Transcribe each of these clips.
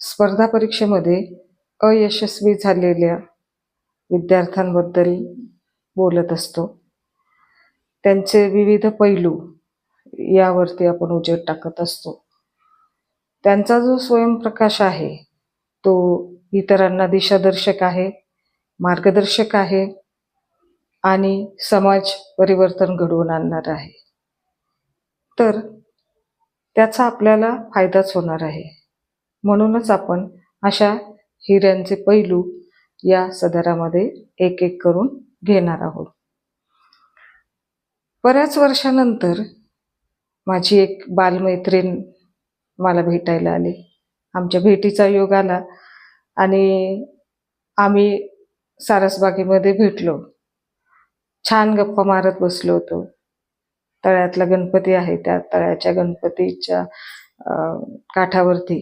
स्पर्धा परीक्षेमध्ये अयशस्वी झालेल्या विद्यार्थ्यांबद्दल बोलत असतो. त्यांचे विविध पैलू यावरती आपण उजेड टाकत असतो. त्यांचा जो स्वयंप्रकाश आहे तो इतरांना दिशादर्शक आहे मार्गदर्शक आहे आणि समाज परिवर्तन घडवून आणणार आहे. तर त्याचा आपल्याला फायदाच होणार आहे. म्हणूनच आपण अशा हिऱ्यांचे पैलू या सदरामध्ये एक एक करून घेणार आहोत. बऱ्याच वर्षानंतर माझी एक बालमैत्रीण मला भेटायला आली. आमच्या भेटीचा योग आला आणि आम्ही सारसबागेमध्ये भेटलो. छान गप्पा मारत बसलो होतो. तळ्यातला गणपती आहे त्या तळ्याच्या गणपतीच्या काठावरती.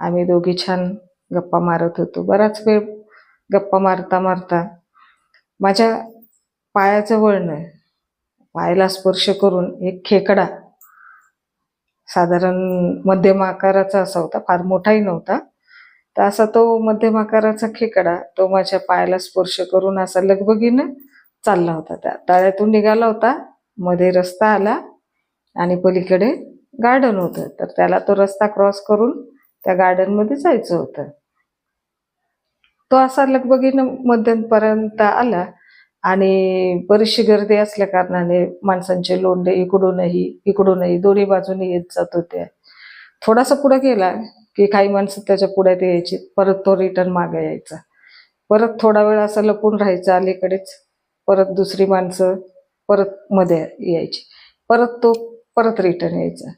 आम्ही दोघी छान गप्पा मारत होतो. बराच वेळ गप्पा मारता मारता माझ्या पायाचं वळण पायाला स्पर्श करून एक खेकडा साधारण मध्यम आकाराचा असा होता फार मोठाही नव्हता. तर असा तो मध्यम आकाराचा खेकडा तो माझ्या पायाला स्पर्श करून असा लगबगीनं चालला होता. त्या तळ्यातून निघाला होता मध्ये रस्ता आला आणि पलीकडे गार्डन होतं. तर त्याला तो रस्ता क्रॉस करून त्या गार्डनमध्ये जायचं होतं. तो असा लगबगीनं मध्यपर्यंत आला आणि बरीचशी गर्दी असल्या कारणाने माणसांचे लोंढे इकडूनही इकडूनही दोन्ही बाजूने येत जात होते. थोडासा पुढे गेला की काही माणसं त्याच्या पुढ्यात यायची परत तो रिटर्न मागे यायचा. परत थोडा वेळ असं लपून राहायचं अलीकडेच परत दुसरी माणसं परत मध्ये यायची. परत तो परत रिटर्न यायचा.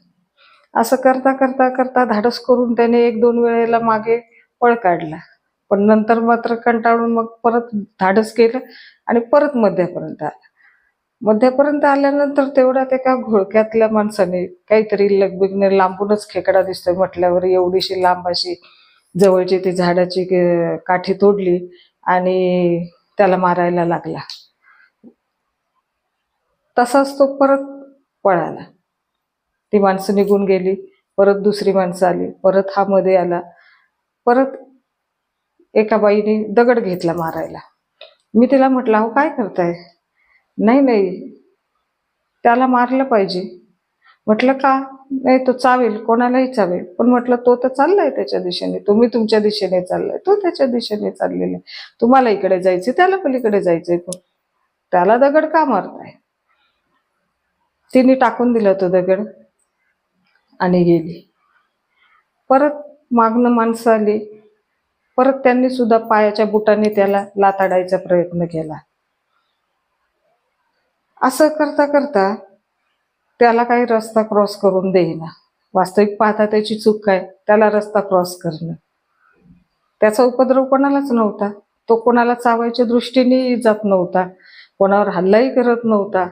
असं करता करता करता धाडस करून त्याने एक दोन वेळेला मागे पळ काढला. पण नंतर मात्र कंटाळून मग परत धाडस केलं आणि परत मध्यापर्यंत आला. मध्यापर्यंत आल्यानंतर तेवढ्यात एका घोळक्यातल्या माणसाने काहीतरी लगबिगने लांबूनच खेकडा दिसतोय म्हटल्यावर एवढीशी लांब अशी जवळची ती झाडाची काठी तोडली आणि त्याला मारायला लागला. तसाच तो परत पळाला. ती माणसं निघून गेली. परत दुसरी माणसं आली. परत हा मध्ये आला. परत एका बाईने दगड घेतला मारायला. मी तिला म्हटलं अहो काय करताय? नाही नाही. त्याला मारलं पाहिजे. म्हटलं का? नाही तो चावेल. कोणालाही चावेल. पण म्हटलं तो तर चाललाय त्याच्या दिशेने. तुम्ही तुमच्या दिशेने चाललाय. तो त्याच्या दिशेने चाललेला आहे. तुम्हाला इकडे जायचे त्याला पलीकडे जायचंय पण. त्याला दगड का मारताय? तिने टाकून दिला तो दगड. आणि गेली. परत मागणं माणसं आली. परत त्यांनी सुद्धा पायाच्या बुटाने त्याला लाताडायचा प्रयत्न केला. असं करता करता त्याला काही रस्ता क्रॉस करून देईना. वास्तविक पाहता त्याची चूक काय? त्याला रस्ता क्रॉस करणं. त्याचा उपद्रव कोणालाच नव्हता. तो कोणाला चावायच्या दृष्टीने जात नव्हता. कोणावर हल्लाही करत नव्हता.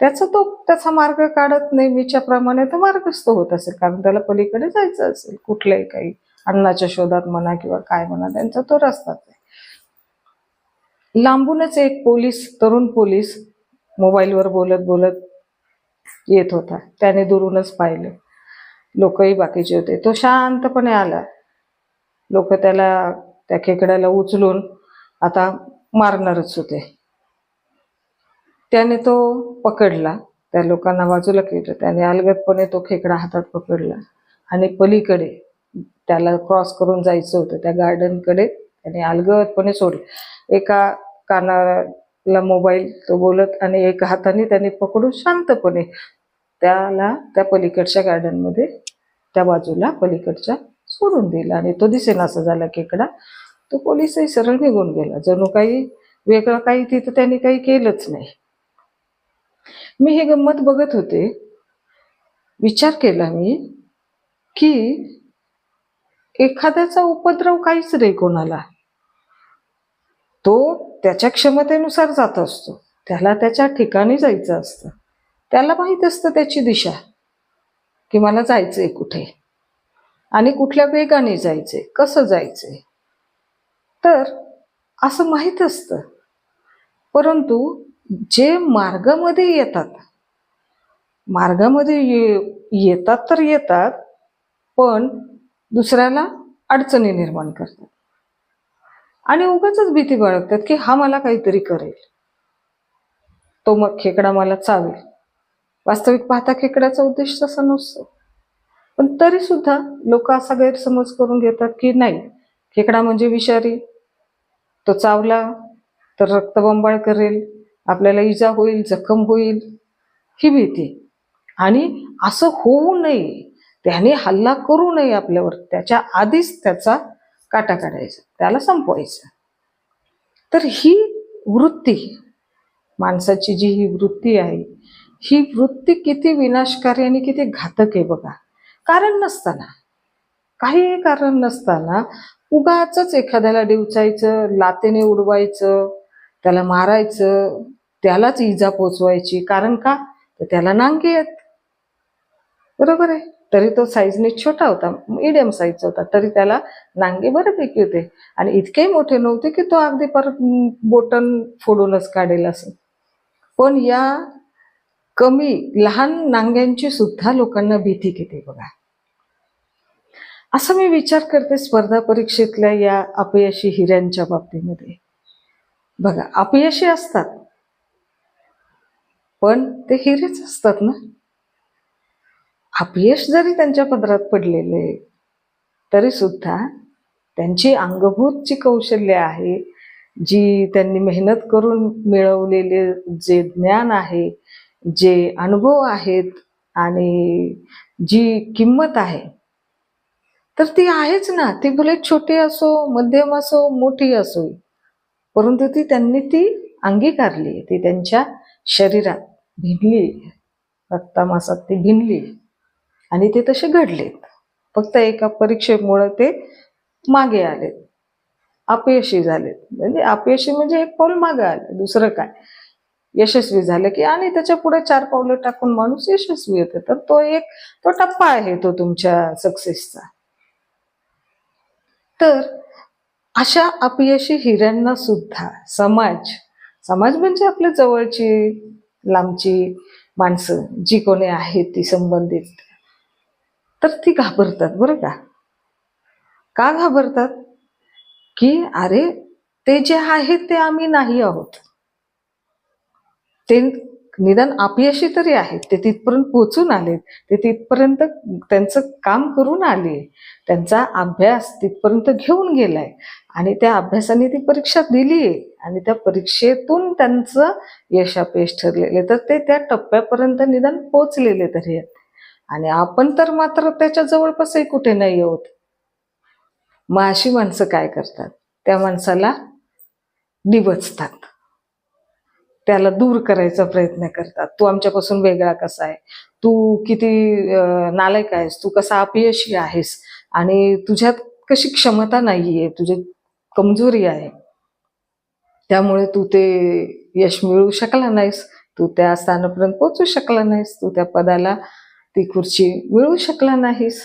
त्याचा तो त्याचा मार्ग काढत नेहमीच्या प्रमाणे तो मार्गस्थ होत असेल. कारण त्याला पलीकडे जायचं असेल. कुठल्याही काही अन्नाच्या शोधात म्हणा किंवा काय म्हणा त्यांचा तो रस्ताच आहे. लांबूनच एक पोलीस तरुण पोलीस मोबाईलवर बोलत बोलत येत होता. त्याने दुरूनच पाहिलं. लोकही बाकीचे होते. तो शांतपणे आला. लोक त्याला त्या खेकड्याला उचलून आता मारणारच होते. त्याने तो पकडला. त्या लोकांना बाजूला केलं त्याने अलगदपणे तो खेकडा हातात पकडला. आणि पलीकडे त्याला क्रॉस करून जायचं होतं. त्या गार्डनकडे त्याने अलगदपणे सोडलं. एका कानाला मोबाईल तो बोलत आणि एका हाताने त्याने पकडून शांतपणे त्याला त्या पलीकडच्या गार्डनमध्ये त्या बाजूला पलीकडच्या सोडून दिला. आणि तो दिसेनासा झाला खेकडा. तो पोलिसही सरळ निघून गेला. जणू काही वेगळं काही तिथं त्यांनी काही केलंच नाही. मी हे गंमत बघत होते. विचार केला मी की एखाद्याचा उपद्रव काहीच नाही कोणाला. तो त्याच्या क्षमतेनुसार जात असतो. त्याला त्याच्या ठिकाणी जायचं असतं. त्याला माहीत असतं त्याची दिशा की मला जायचंय कुठे आणि कुठल्या वेगाने जायचंय कसं जायचंय. तर असं माहीत असतं. परंतु जे मार्गामध्ये येतात मार्गामध्ये ये येतात तर येतात पण दुसऱ्याला अडचणी निर्माण करतात. आणि उगाच भीती बाळगतात की हा मला काहीतरी करेल. तो मग खेकडा मला चावेल. वास्तविक पाहता खेकड्याचा उद्देश तसा नसतो. पण तरी सुद्धा लोक असा गैरसमज करून घेतात की नाही खेकडा म्हणजे विषारी तो चावला तर रक्तबंबाळ करेल आपल्याला इजा होईल जखम होईल ही भीती. आणि असं होऊ नये. त्याने हल्ला करू नये आपल्यावर. त्याच्या आधीच त्याचा काटा काढायचा. त्याला संपवायचं. तर ही वृत्ती माणसाची जी ही वृत्ती आहे ही वृत्ती किती विनाशकारी आणि किती घातक आहे बघा. कारण नसताना. काही कारण नसताना उगाच एखाद्याला डिवचायचं लातेने उडवायचं त्याला मारायचं त्यालाच इजा पोचवायची. कारण का? तर त्याला नांगी आहेत. बरोबर आहे? तरी तो साईजने छोटा होता मिडियम साईजचा होता. तरी त्याला नांगे बऱ्यापैकी होते. आणि इतके मोठे नव्हते की तो अगदी परत बोटन फोडूनच काढेल असं. पण या कमी लहान नांग्यांची सुद्धा लोकांना भीती किती बघा. असं मी विचार करते स्पर्धा परीक्षेतल्या या अपयशी हिऱ्यांच्या बाबतीमध्ये. बघा अपयशी असतात. पण ते हिरेच असतात ना. अपयश जरी त्यांच्या पदरात पडलेले तरी सुद्धा त्यांची अंगभूत जी कौशल्य आहे जी त्यांनी मेहनत करून मिळवलेले जे ज्ञान आहे जे अनुभव आहेत आणि जी किंमत आहे तर ती आहेच ना. ती भले छोटी असो मध्यम असो मोठी असो परंतु ती त्यांनी ती अंगीकारली ती त्यांच्या शरीरात भिनली रक्तामासात ती भिनली आणि ते तसे घडलेत. फक्त एका परीक्षेमुळे ते मागे आलेत. अपयशी झालेत. म्हणजे अपयशी म्हणजे एक पाऊल मागे आलं. दुसरं काय? यशस्वी झालं की आणि त्याच्या पुढे चार पावलं टाकून माणूस यशस्वी होते. तर तो एक तो टप्पा आहे तो तुमच्या सक्सेसचा. तर अशा अपयशी हिऱ्यांना सुद्धा समाज समाज म्हणजे आपल्या जवळची लांबची माणसं जी कोणी आहेत ती संबंधित. तर ती घाबरतात बरं का? का घाबरतात? की अरे ते जे आहेत ते आम्ही नाही आहोत. ते निदान अपयशी तरी आहेत. ते तिथपर्यंत पोचून आलेत. ते तिथपर्यंत त्यांचं काम करून आले. त्यांचा अभ्यास तिथपर्यंत घेऊन गेलाय. आणि त्या अभ्यासाने ती परीक्षा दिली. आहे आणि त्या परीक्षेतून त्यांचं यश अपयश ठरलेले तर ते त्या टप्प्यापर्यंत निदान पोचलेले तरी आहेत. आणि आपण तर मात्र त्याच्या जवळपासही कुठे नाही आहोत. मग अशी माणसं काय करतात? त्या माणसाला डिवचतात त्याला दूर करायचा प्रयत्न करतात. तू आमच्यापासून वेगळा कसा आहे? तू किती नालायक आहेस? तू कसा अपयशी आहेस? आणि तुझ्यात कशी क्षमता नाहीये? तुझी कमजोरी आहे. त्यामुळे तू ते यश मिळवू शकला नाहीस. तू त्या स्थानापर्यंत पोचू शकला नाहीस. तू त्या पदाला ती खुर्ची मिळवू शकला नाहीस.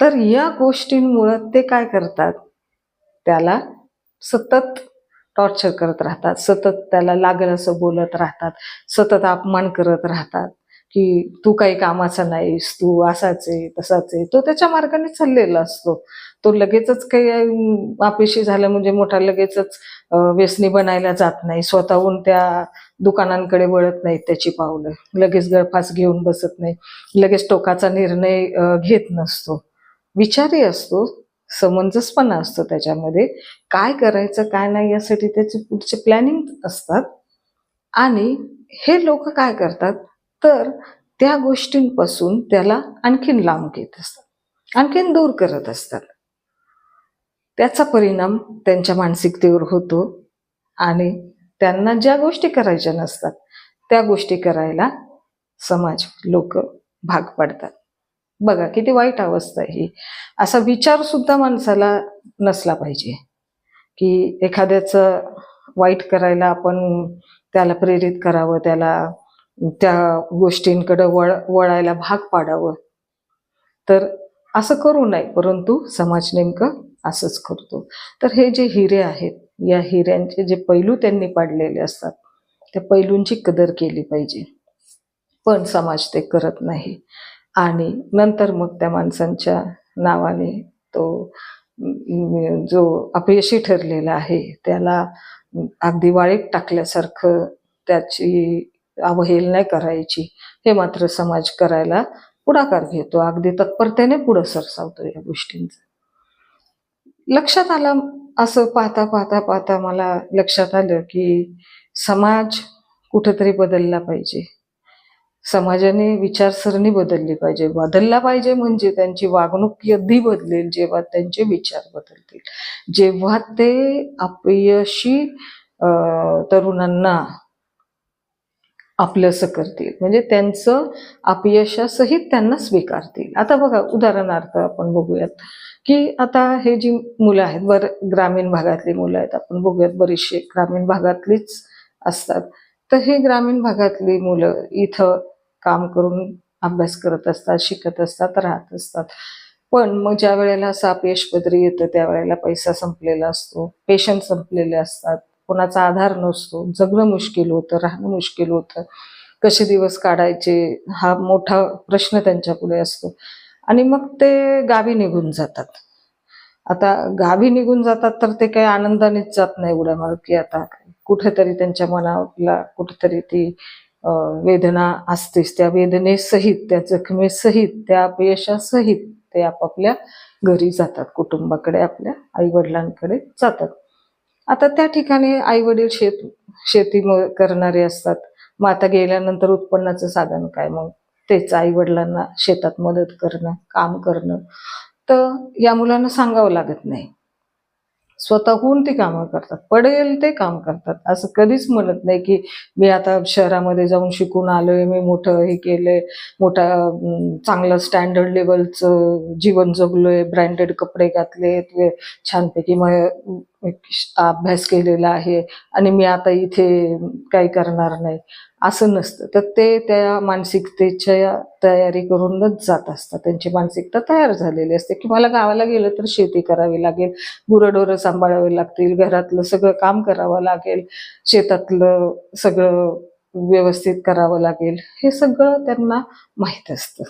तर या गोष्टींमुळं ते काय करतात? त्याला सतत टॉर्चर करत राहतात. सतत त्याला लागेल असं बोलत राहतात. सतत अपमान करत राहतात की तू काही कामाचा नाहीस तू असाच आहे तसाच आहे. तो त्याच्या मार्गाने चाललेला असतो. तो लगेचच काही अपेशी झालं म्हणजे मोठा लगेचच व्यसनी बनायला जात नाही. स्वतःहून त्या दुकानांकडे वळत नाहीत त्याची पावलं. लगेच गळफास घेऊन बसत नाही. लगेच टोकाचा निर्णय घेत नसतो. विचारी असतो. समंजसपणा असतो त्याच्यामध्ये. काय करायचं काय नाही यासाठी त्याचे पुढचे प्लॅनिंग असतात. आणि हे लोक काय करतात तर त्या गोष्टींपासून त्याला आणखीन लांब घेत असतात. आणखीन दूर करत असतात. त्याचा परिणाम त्यांच्या मानसिकतेवर होतो आणि त्यांना ज्या गोष्टी करायच्या नसतात त्या गोष्टी करायला समाज लोक भाग पडतात. बघा किती वाईट अवस्था आहे ही. असा विचार सुद्धा माणसाला नसला पाहिजे की एखाद्याचं वाईट करायला आपण त्याला प्रेरित करावं त्याला त्या गोष्टींकडे वळ वळायला भाग पाडावं. तर असं करू नये परंतु समाज नेमकं असंच करतो. तर हे जे हिरे आहेत या हिऱ्यांचे जे पैलू त्यांनी पाडलेले असतात त्या पैलूंची कदर केली पाहिजे. पण समाज ते करत नाही. आणि नंतर मग त्या माणसांच्या नावाने तो जो अपयशी ठरलेला आहे त्याला अगदी वाळीत टाकल्यासारखं त्याची अवहेलना नाही करायची. हे मात्र समाज करायला पुढाकार घेतो. अगदी तत्परतेने पुढं सरसावतो या गोष्टींचं. लक्षात आलं असं पाहता पाहता पाहता मला लक्षात आलं की समाज कुठेतरी बदलला पाहिजे. समाजाने विचारसरणी बदलली पाहिजे. बदलला पाहिजे म्हणजे त्यांची वागणूक कधी बदलेल जेव्हा त्यांचे विचार बदलतील. जेव्हा ते अपयशी तरुणांना आपलंसं करतील. म्हणजे त्यांचं अपयशासहित त्यांना स्वीकारतील. आता बघा उदाहरणार्थ आपण बघूयात की आता हे जी मुलं आहेत बर ग्रामीण भागातली मुलं आहेत आपण बघूयात बरीचशी ग्रामीण भागातलीच असतात. तर हे ग्रामीण भागातली मुलं इथं काम करून अभ्यास करत असतात शिकत असतात राहत असतात. पण मग ज्या वेळेला साप अपयश पदरी येतं त्यावेळेला पैसा संपलेला असतो पेशंट संपलेले असतात कोणाचा आधार नसतो जगणं मुश्किल होतं राहणं मुश्किल होतं. कसे दिवस काढायचे हा मोठा प्रश्न त्यांच्या पुढे असतो. आणि मग ते गावी निघून जातात. आता गावी निघून जातात तर ते काही आनंदानेच जात नाही उड्या मारत की आता कुठेतरी त्यांच्या मनाला कुठेतरी ती वेदना असतेच. त्या वेदनेसहित त्या जखमेसहित त्या अपयशासहित ते आपापल्या घरी जातात. कुटुंबाकडे आपल्या आईवडिलांकडे जातात. आता त्या ठिकाणी आई वडील शेत शेती करणारे असतात. मग आता गेल्यानंतर उत्पन्नाचं साधन काय? मग तेच आई वडिलांना शेतात मदत करणं काम करणं. तर या मुलांना सांगावं लागत नाही. स्वतःहून ती कामं करतात. पडेल ते काम करतात. असं कधीच म्हणत नाही की मी आता शहरामध्ये जाऊन शिकून आलोय मी मोठं हे केलंय मोठा चांगलं स्टँडर्ड लेवलचं जीवन जगलोय ब्रँडेड कपडे घातले छानपैकी मग अभ्यास केलेला आहे आणि मी आता इथे काही करणार नाही. असं नसतं. तर ते त्या मानसिकतेच्या तयारी करूनच जात असतात. त्यांची मानसिकता तयार झालेली असते. की मला गावाला गेलं तर शेती करावी लागेल गुरंढोरं सांभाळावी लागतील घरातलं सगळं काम करावं लागेल शेतातलं सगळं व्यवस्थित करावं लागेल. हे सगळं त्यांना माहीत असतं.